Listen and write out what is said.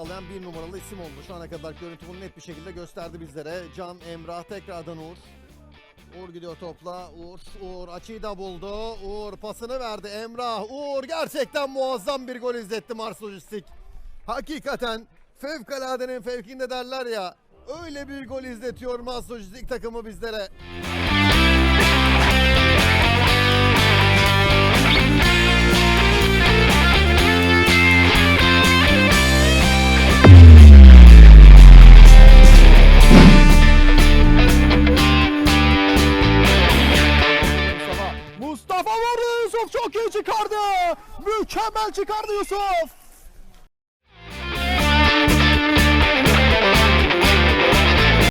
sağlayan bir numaralı isim oldu. Şu ana kadar görüntü bunu net bir şekilde gösterdi bizlere. Can Emrah tekrardan Uğur. Uğur gidiyor topla. Uğur, Uğur açıyı da buldu. Uğur pasını verdi. Emrah, Uğur gerçekten muazzam bir gol izletti Mars Lojistik. Hakikaten fevkaladenin fevkinde derler ya. Öyle bir gol izletiyor Mars Lojistik takımı bizlere. Vurdu Yusuf çok iyi çıkardı. Mükemmel çıkardı Yusuf.